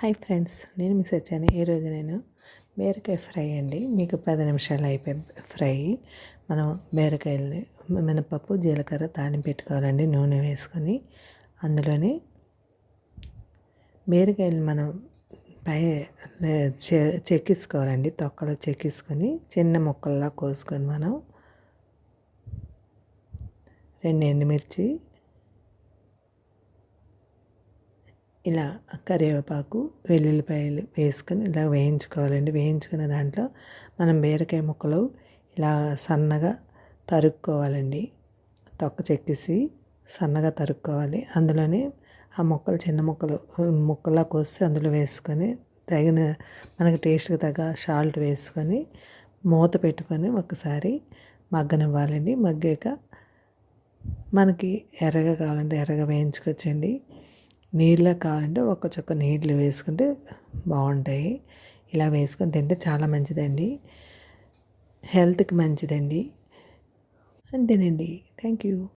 Hi friends నేను miss వచ్చాను ఈరోజు నేను బీరకాయ ఫ్రై అండి. మీకు పది నిమిషాలు అయిపోయి ఫ్రై. మనం బీరకాయలని మినపప్పు జీలకర్ర తాని పెట్టుకోవాలండి నూనె వేసుకొని. అందులోని బీరకాయలు మనం పై చెక్కించుకోవాలండి. తొక్కలో చెక్కించుకొని చిన్న ముక్కల్లా కోసుకొని మనం రెండు ఎండుమిర్చి ఇలా కరివేపాకు వెల్లుల్లిపాయలు వేసుకొని ఇలా వేయించుకోవాలండి. వేయించుకున్న దాంట్లో మనం బీరకాయ ముక్కలు ఇలా సన్నగా తరుక్కోవాలండి. తొక్క చెక్కేసి సన్నగా తరుక్కోవాలి. అందులోనే ఆ ముక్కలు చిన్న ముక్కలు ముక్కలా కోసి అందులో వేసుకొని తగిన మనకి టేస్ట్కి తగ్గ సాల్ట్ వేసుకొని మూత పెట్టుకొని ఒకసారి మగ్గనివ్వాలండి. మగ్గాక మనకి ఎర్రగా కావాలంటే ఎర్రగా వేయించుకొచ్చండి నీళ్ళ కావాలంటే ఒక చుక్క నీళ్ళు వేసుకుంటే బాగుంటాయి. ఇలా వేసుకొని తింటే చాలా మంచిదండి. హెల్త్కి మంచిదండి. అంతేనండి. Thank you.